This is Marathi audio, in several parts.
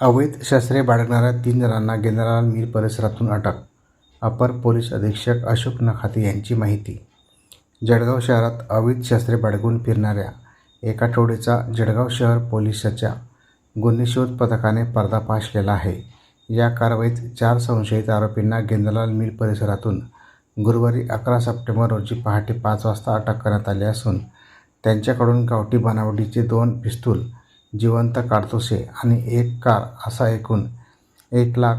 अवैध शस्त्रे बाळगणाऱ्या तीन जणांना गेंद्रालाल मीर परिसरातून अटक अपर पोलीस अधीक्षक अशोक नखाते यांची माहिती. जळगाव शहरात अवैध शस्त्रे बाळगून फिरणाऱ्या एका टोळीचा जळगाव शहर पोलिसाच्या गुन्हे शोध पथकाने पर्दाफाश केला आहे. या कारवाईत चार संशयित आरोपींना गेंद्रलाल मिल परिसरातून गुरुवारी अकरा सप्टेंबर रोजी पहाटे पाच वाजता अटक करण्यात आली असून त्यांच्याकडून गावठी बनावटीचे दोन पिस्तूल जिवंत काडतुसे आणि एक कार असा एकूण एक लाख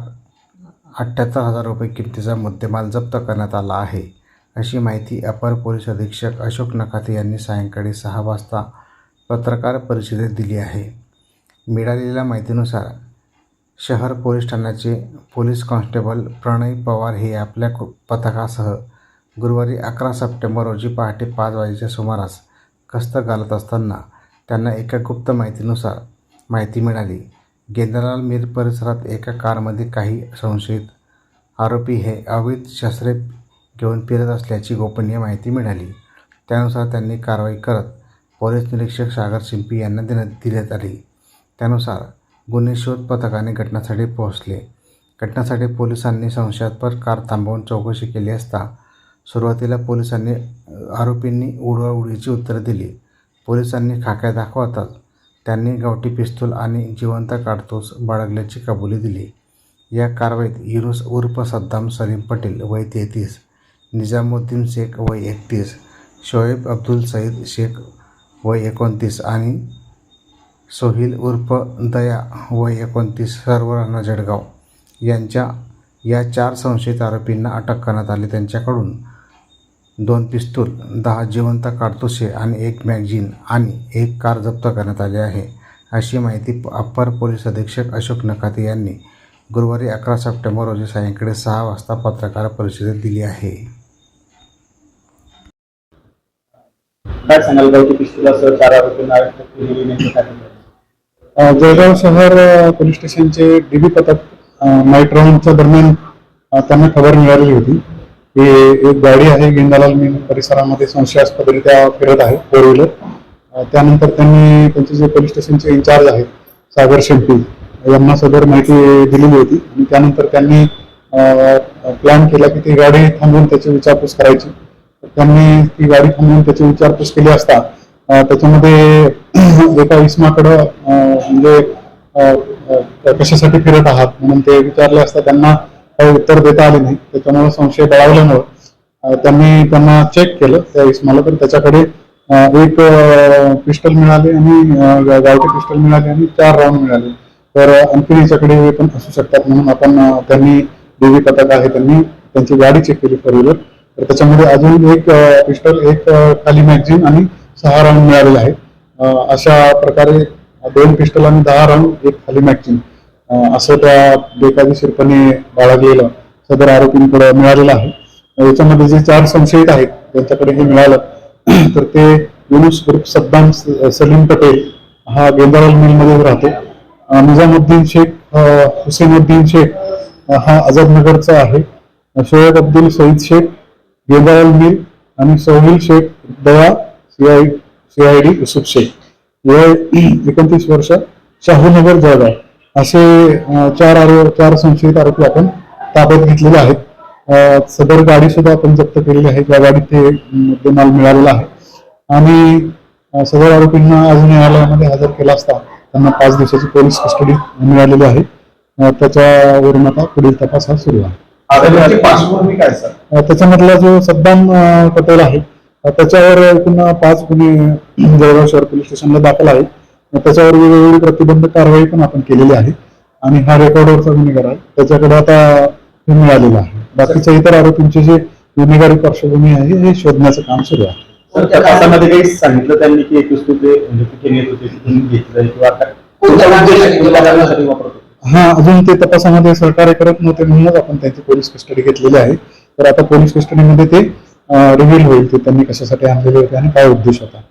अठ्ठ्याहत्तर हजार रुपये किमतीचा मुद्देमाल जप्त करण्यात आला आहे अशी माहिती अपर पोलीस अधीक्षक अशोक नखाते यांनी सायंकाळी सहा वाजता पत्रकार परिषदेत दिली आहे. मिळालेल्या माहितीनुसार शहर पोलीस ठाण्याचे पोलीस कॉन्स्टेबल प्रणय पवार हे आपल्या कु- पथकासह गुरुवारी अकरा सप्टेंबर रोजी पहाटे पाच वाजेच्या सुमारास कस्त घालत असताना त्यांना एका गुप्त माहितीनुसार माहिती मिळाली. गेंद्रलाल मिर परिसरात एका कारमध्ये काही संशयित आरोपी हे अवैध शस्त्रे घेऊन फिरत असल्याची गोपनीय माहिती मिळाली. त्यानुसार त्यांनी कारवाई करत पोलीस निरीक्षक सागर शिंपी यांना देण्यात देण्यात आली. त्यानुसार गुन्हे शोध पथकाने घटनास्थळी पोहोचले. घटनासाठी पोलिसांनी संशयास्पद कार थांबवून चौकशी केली असता सुरुवातीला पोलिसांनी आरोपींनी उडवाउडीची उत्तरं दिली. पोलिसांनी खाक्या दाखवताच त्यांनी गावठी पिस्तूल आणि जिवंत काडतूस बाळगल्याची कबुली दिली. या कारवाईत युनुस उर्फ सद्दाम सलीम पटेल वय तेहतीस निजामुद्दीन शेख वय एकतीस शोएब अब्दुल सईद शेख वय एकोणतीस आणि सोहिल उर्फ दया वय एकोणतीस सर्व राहणार जळगाव यांच्या या चार संशयित आरोपींना अटक करण्यात आली त्यांच्याकडून. दोन पिस्तूल दहा जिवंत काडतुसे आणि एक मॅगझिन आणि एक कार जप्त करण्यात आली आहे. अशी माहिती अप्पर पोलीस अधीक्षक अशोक नखाते यांनी गुरुवारी अकरा सप्टेंबर रोजी सायंकाळी सहा वाजता पत्रकार परिषदेत दिली आहे. काय सांगाल? जळगाव शहर पोलीस स्टेशनचे डीबी पथक नाईट राऊंडच्या दरम्यान त्यांना खबर मिळालेली होती. हे एक गाडी आहे गेंदालाल मीन परिसरामध्ये संशयास्पदरित्या फिरत आहे फोर व्हीलर त्यानंतर त्यांनी त्यांचे जे पोलीस स्टेशनचे इन्चार्ज आहेत सागर शेट्टी यांना सदर माहिती दिलेली होती. आणि त्यानंतर त्यांनी प्लॅन केला की ती गाडी थांबवून त्याची विचारपूस करायची. त्यांनी ती गाडी थांबवून त्याची विचारपूस केली असता त्याच्यामध्ये एका इसमाकडं म्हणजे कशासाठी फिरत आहात? म्हणून ते विचारले असता त्यांना काही उत्तर देता आले नाही. त्याच्यामुळे संशय बळावल्यामुळं त्यांनी त्यांना चेक केलं. त्या इस्माला तर त्याच्याकडे एक पिस्टल मिळाले आणि गावठी पिस्टल मिळाले आणि चार राऊंड मिळाले. तर आणखी याच्याकडे पण असू शकतात म्हणून आपण त्यांनी देवी पथक आहे त्यांनी त्यांची गाडी चेक केली फोर व्हीलर तर त्याच्यामध्ये अजून एक पिस्टल एक खाली मॅगझिन आणि सहा राऊंड मिळालेले आहेत. अशा प्रकारे दोन पिस्टल आणि दहा राऊंड एक खाली मॅगझिन असं त्या बेकायदेशीरपणे बाळगलेलं सदर आरोपींकडे मिळालेलं आहे. याच्यामध्ये जे चार संशयित आहेत त्यांच्याकडे हे मिळालं तर ते युनुस ग्रुप सद्दाम सलीम पटेल हा गेंदाराल मिलमध्ये राहतो. निजामुद्दीन शेख हुसेनुद्दीन शेख हा आझादनगरचा आहे. शोएब अब्दुल सईद शेख गेंदाराल मिल आणि सोहिल शेख दया सीआय सीआयडी युसुफ शेख. वय एकोणतीस वर्ष शाहूनगर जळगाव. असे चार आरो चार संशयित आरोपी आपण ताब्यात घेतलेले आहेत. सदर गाडी सुद्धा आपण जप्त केलेली आहे. त्या गाडीत ते मुद्देमाल मिळालेला आहे. आणि सदर आरोपींना आज न्यायालयामध्ये हजर केला असता त्यांना पाच दिवसाची पोलीस कस्टडी मिळालेली आहे. त्याच्यावरून आता पुढील तपास हा सुरू आहे. त्याच्यामधला जो सद्दाम पटेल आहे त्याच्यावर एकूण पाच गुन्हे जळगाव शहर पोलीस स्टेशनला दाखल आहे अ, त्याच्यावर वेगवेगळी प्रतिबंधक कारवाई पण आपण केलेली आहे. आणि हा रेकॉर्डवरचा गुन्हेगार आहे. त्याच्याकडे आता हे मिळालेलं आहे. बाकीच्या इतर आरोपींचे जे गुन्हेगारी पार्श्वभूमी आहे हे शोधण्याचं काम सुरू आहे. तपासामध्ये काही सांगितलं त्यांनी की एक वस्तू ते म्हणजे कुठे नेत होते तिथून घेतलं किंवा काय कोणत्या उद्देशाने किंवा करण्यासाठी वापरत होते? हा अजून ते तपासामध्ये सहकार्य करत नव्हते म्हणूनच आपण त्यांची पोलीस कस्टडी घेतलेली आहे. तर आता पोलीस कस्टडीमध्ये ते रिव्हील होईल की त्यांनी कशासाठी आणलेले होते आणि काय उद्देश होता.